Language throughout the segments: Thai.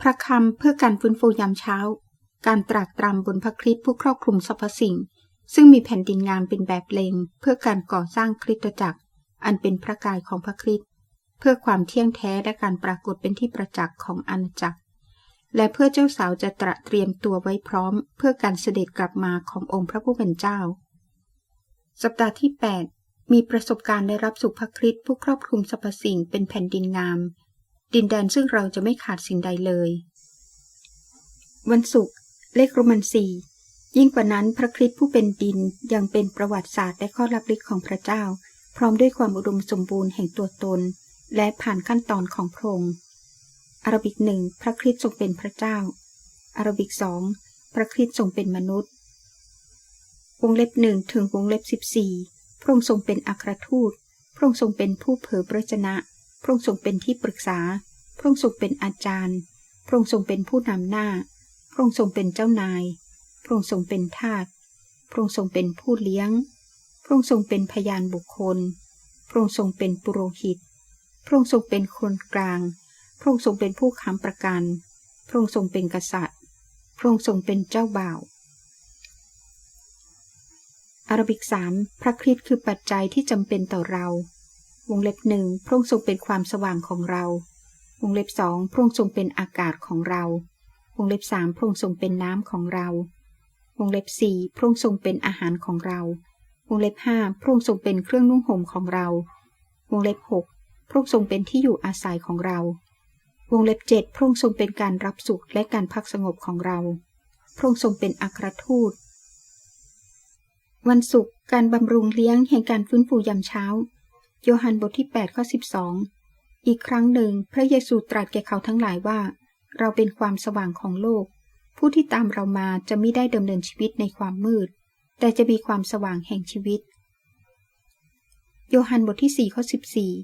พระคำเพื่อการฟื้นฟูยามเช้า การตรากตรำบนพระคริสต์ผู้ครอบคลุมสรรพสิ่ง ซึ่งมีแผ่นดินงามเป็นแบบเลงเพื่อการก่อสร้างคริสตจักร อันเป็นพระกายของพระคริสต์เพื่อความเที่ยงแท้และการปรากฏเป็นที่ประจักษ์ของอาณาจักร และเพื่อเจ้าสาวจะตระเตรียมตัวไว้พร้อม เพื่อการเสด็จกลับมาขององค์พระผู้เป็นเจ้า สัปดาห์ที่ 8 มีประสบการณ์ได้รับสุภคริสต์ผู้ครอบคลุมสรรพสิ่งเป็นแผ่นดินงาม ดินแดนซึ่งเราจะไม่ขาดสิ่งใดเลย วันศุกร์เลขโรมันสี่ยิ่งกว่านั้นพระคริสต์ผู้เป็นดินยังเป็นประวัติศาสตร์และข้อลับลึกของพระเจ้า พร้อมด้วยความอุดมสมบูรณ์แห่งตัวตน และผ่านขั้นตอนของพระองค์อาราบิกหนึ่งพระคริสต์ทรงเป็นพระเจ้าอาราบิกสองพระคริสต์ทรงเป็นมนุษย์ วงเล็บหนึ่งถึงวงเล็บสิบี่พระองค์ทรงเป็นอัครทูต พระองค์ทรงเป็นผู้เผยพระชนะ พระองค์ทรงเป็นที่ปรึกษา พระองค์ทรงเป็นอาจารย์ พระองค์ทรงเป็นผู้นำหน้า พระองค์ทรงเป็นเจ้านาย พระองค์ทรงเป็นทาส พระองค์ทรงเป็นผู้เลี้ยง พระองค์ทรงเป็นพยานบุคคล พระองค์ทรงเป็นปุโรหิต พระองค์ทรงเป็นคนกลาง พระองค์ทรงเป็นผู้ค้ำประกัน พระองค์ทรงเป็นกษัตริย์ พระองค์ทรงเป็นเจ้าบ่าวอารบิกสามพระคริสต์คือปัจจัยที่จำเป็นต่อเรา วงเล็บหนึ่งพระองค์ทรงเป็นความสว่างของเรา วงเล็บสองพระองค์ทรงเป็นอากาศของเรา วงเล็บสามพระองค์ทรงเป็นน้ำของเรา วงเล็บสี่พระองค์ทรงเป็นอาหารของเรา วงเล็บห้าพระองค์ทรงเป็นเครื่องนุ่งห่มของเรา วงเล็บหกพระองค์ทรงเป็นที่อยู่อาศัยของเรา วงเล็บเจ็ดพระองค์ทรงเป็นการรับสุขและการพักสงบของเรา พระองค์ทรงเป็นอัครทูต วันศุกร์การบำรุงเลี้ยงแห่งการฟื้นฟูยามเช้า โยฮันบทที่8ข้อ12 อีกครั้งหนึ่งพระเยซูตรัสแก่เขาทั้งหลายว่า เราเป็นความสว่างของโลก ผู้ที่ตามเรามาจะไม่ได้ดำเนินชีวิตในความมืด แต่จะมีความสว่างแห่งชีวิต โยฮันบทที่4ข้อ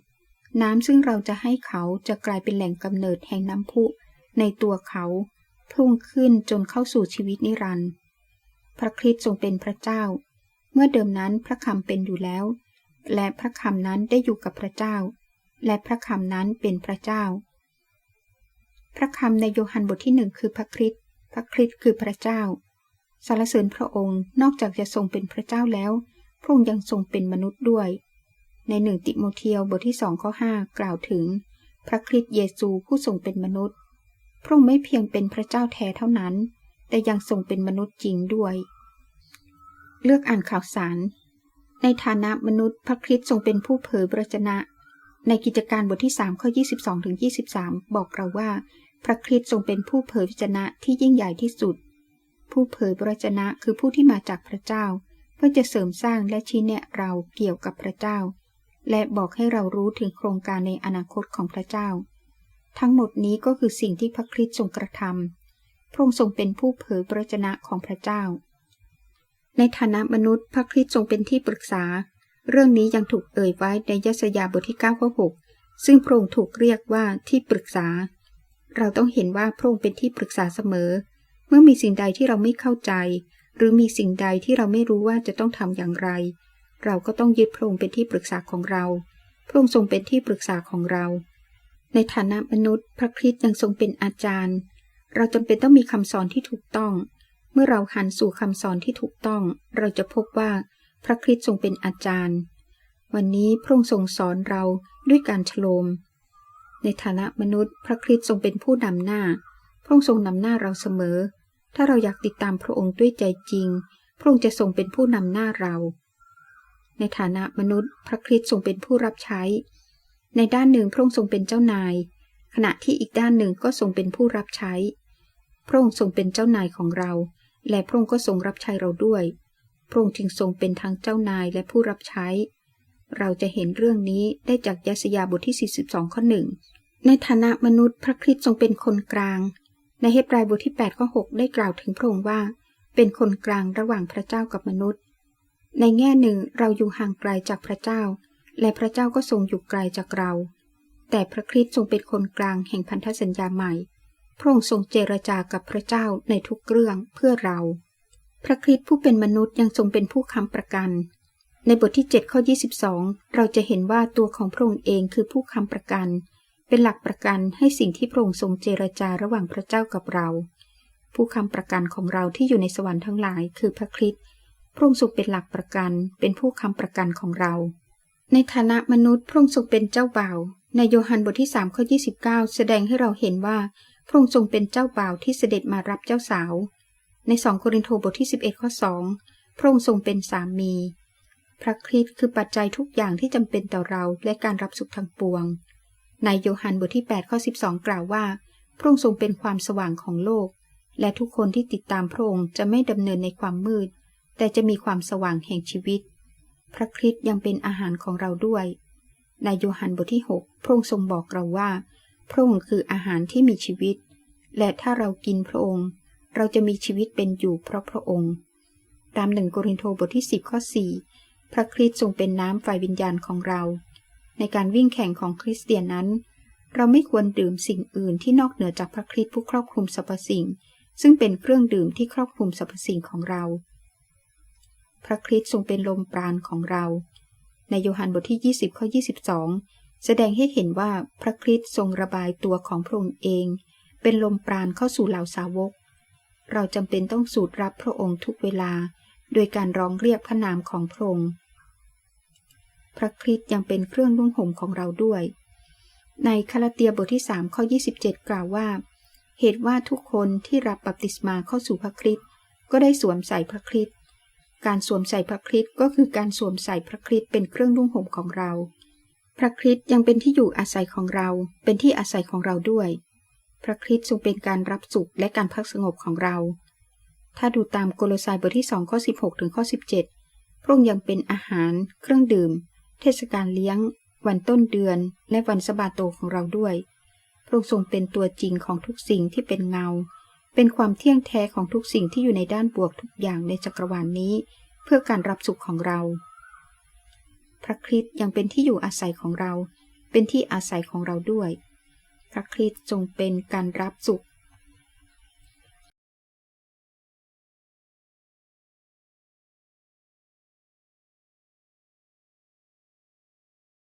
14 น้ำซึ่งเราจะให้เขาจะกลายเป็นแหล่งกำเนิดแห่งน้ำพุ ในตัวเขาพุ่งขึ้นจนเข้าสู่ชีวิตนิรันดร์พระคริสต์ทรงเป็นพระเจ้า เมื่อเดิมนั้นพระคำเป็นอยู่แล้ว และพระคำนั้นได้อยู่กับพระเจ้า และพระคำนั้นเป็นพระเจ้า พระคำในโยฮันบทที่หนึ่งคือพระคริสต์พระคริสต์คือพระเจ้าสารเสริญพระองค์นอกจากจะทรงเป็นพระเจ้าแล้ว พระองค์ยังทรงเป็นมนุษย์ด้วย ในหนึ่งติโมเทียวบทที่สองข้อห้ากล่าวถึง พระคริสต์เยซูผู้ทรงเป็นมนุษย์ พระองค์ไม่เพียงเป็นพระเจ้าแท้เท่านั้น แต่ยังทรงเป็นมนุษย์จริงด้วย เลือกอ่านข่าวสาร ในฐานะมนุษย์พระคริสต์ทรงเป็นผู้เผยพระชนะ ในกิจการบทที่3ข้อ22ถึง23 บอกเราว่า พระคริสต์ทรงเป็นผู้เผยพระชนะที่ยิ่งใหญ่ที่สุด ผู้เผยพระชนะคือผู้ที่มาจากพระเจ้า เพื่อจะเสริมสร้างและชี้แนะเราเกี่ยวกับพระเจ้า และบอกให้เรารู้ถึงโครงการในอนาคตของพระเจ้า ทั้งหมดนี้ก็คือสิ่งที่พระคริสต์ทรงกระทำพระองค์ทรงเป็นผู้เผยพระชนะของพระเจ้า ในฐานะมนุษย์พระคริสต์ทรงเป็นที่ปรึกษา เรื่องนี้ยังถูกเอ่ยไว้ในยสยาบทที่9ข้อ6ซึ่งพระองค์ถูกเรียกว่าที่ปรึกษา เราต้องเห็นว่าพระองค์เป็นที่ปรึกษาเสมอ เมื่อมีสิ่งใดที่เราไม่เข้าใจ หรือมีสิ่งใดที่เราไม่รู้ว่าจะต้องทำอย่างไร เราก็ต้องยึดพระองค์เป็นที่ปรึกษาของเรา พระองค์ทรงเป็นที่ปรึกษาของเรา ในฐานะมนุษย์ พระคริสต์ยังทรงเป็นอาจารย์ เราจำเป็นต้องมีคำสอนที่ถูกต้อง เมื่อเราหันสู่คำสอนที่ถูกต้อง เราจะพบว่าพระคริสต์ทรงเป็นอาจารย์ วันนี้พระองค์ทรงสอนเราด้วยการฉโลม ในฐานะมนุษย์ พระคริสต์ทรงเป็นผู้นำหน้า พระองค์ทรงนำหน้าเราเสมอ ถ้าเราอยากติดตามพระองค์ด้วยใจจริง พระองค์จะทรงเป็นผู้นำหน้าเรา ในฐานะมนุษย์ พระคริสต์ทรงเป็นผู้รับใช้ ในด้านหนึ่งพระองค์ทรงเป็นเจ้านาย ขณะที่อีกด้านหนึ่งก็ทรงเป็นผู้รับใช้ พระองค์ทรงเป็นเจ้านายของเรา และพระองค์ก็ทรงรับใช้เราด้วย พระองค์จึงทรงเป็นทั้งเจ้านายและผู้รับใช้ เราจะเห็นเรื่องนี้ได้จากยสยาบทที่ 42 ข้อหนึ่ง ในฐานะมนุษย์พระคริสต์ทรงเป็นคนกลาง ในเฮบรายบทที่ 8 ข้อ 6 ได้กล่าวถึงพระองค์ว่า เป็นคนกลางระหว่างพระเจ้ากับมนุษย์ ในแง่หนึ่งเราอยู่ห่างไกลจากพระเจ้า และพระเจ้าก็ทรงอยู่ไกลจากเรา แต่พระคริสต์ทรงเป็นคนกลางแห่งพันธสัญญาใหม่ พระองค์ทรงเจรจากับพระเจ้าในทุกเรื่องเพื่อเรา พระคริสต์ผู้เป็นมนุษย์ยังทรงเป็นผู้ค้ำประกัน ในบทที่7ข้อ22 เราจะเห็นว่าตัวของพระองค์เองคือผู้ค้ำประกัน เป็นหลักประกันให้สิ่งที่พระองค์ทรงเจรจาระหว่างพระเจ้ากับเรา ผู้คำประกันของเราที่อยู่ในสวรรค์ทั้งหลาย คือพระคริสต์พระองค์ทรงเป็นหลักประกัน เป็นผู้คำประกันของเรา ในฐานะมนุษย์พระองค์ทรงเป็นเจ้าบ่าว ในโยฮันบทที่3ข้อ29 แสดงให้เราเห็นว่า พระองค์ทรงเป็นเจ้าบ่าวที่เสด็จมารับเจ้าสาว ใน2โครินธ์บทที่ 11 ข้อ 2 พระองค์ทรงเป็นสามี พระคริสต์คือปัจจัยทุกอย่างที่จำเป็นต่อเราและการรับสุขทั้งปวง ในโยฮันบทที่ 8 ข้อ 12 กล่าวว่า พระองค์ทรงเป็นความสว่างของโลก และทุกคนที่ติดตามพระองค์จะไม่ดำเนินในความมืด แต่จะมีความสว่างแห่งชีวิต พระคริสต์ยังเป็นอาหารของเราด้วย ในโยฮันบทที่ 6 พระองค์ทรงบอกเราว่า พระองค์คืออาหารที่มีชีวิต และถ้าเรากินพระองค์ เราจะมีชีวิตเป็นอยู่เพราะพระองค์ ตามหนึ่งโกรินโทบทที่ 10 ข้อ 4 พระคริสต์ทรงเป็นน้ำไฟวิญญาณของเรา ในการวิ่งแข่งของคริสเตียนนั้น เราไม่ควรดื่มสิ่งอื่นที่นอกเหนือจากพระคริสต์ผู้ครอบคลุมสรรพสิ่ง ซึ่งเป็นเครื่องดื่มที่ครอบคลุมสรรพสิ่งของเรา พระคริสต์ทรงเป็นลมปราณของเรา ในโยฮันบทที่ 20 ข้อ 22 แสดงให้เห็นว่าพระคริสต์ทรงระบายตัวของพระองค์เอง เป็นลมปราณเข้าสู่เหล่าสาวก เราจำเป็นต้องสูดรับพระองค์ทุกเวลา โดยการร้องเรียกพระนามของพระองค์ พระคริสต์ยังเป็นเครื่องนุ่งห่มของเราด้วย ในคาลาเตียบทที่3ข้อ27 กล่าวว่า เหตุว่าทุกคนที่รับบัพติศมาเข้าสู่พระคริสต์ก็ได้สวมใส่พระคริสต์การสวมใส่พระคริสต์ก็คือการสวมใส่พระคริสต์เป็นเครื่องนุ่งห่มของเรา พระคริสต์ยังเป็นที่อยู่อาศัยของเรา เป็นที่อาศัยของเราด้วย พระคริสต์ทรงเป็นการรับสุขและการพักสงบของเรา ถ้าดูตามโกโลสายบทที่2ข้อ16 ถึงข้อ 17 พระองค์ยังเป็นอาหาร เครื่องดื่ม เทศกาลเลี้ยง วันต้นเดือน และวันสบาโตของเราด้วย พระองค์ทรงเป็นตัวจริงของทุกสิ่งที่เป็นเงา เป็นความเที่ยงแท้ของทุกสิ่งที่อยู่ในด้านบวกทุกอย่างในจักรวาลนนี้ เพื่อการรับสุขของเรา พระคริสต์ยังเป็นที่อยู่อาศัยของเรา เป็นที่อาศัยของเราด้วย พระคริสต์จงเป็นการรับสุข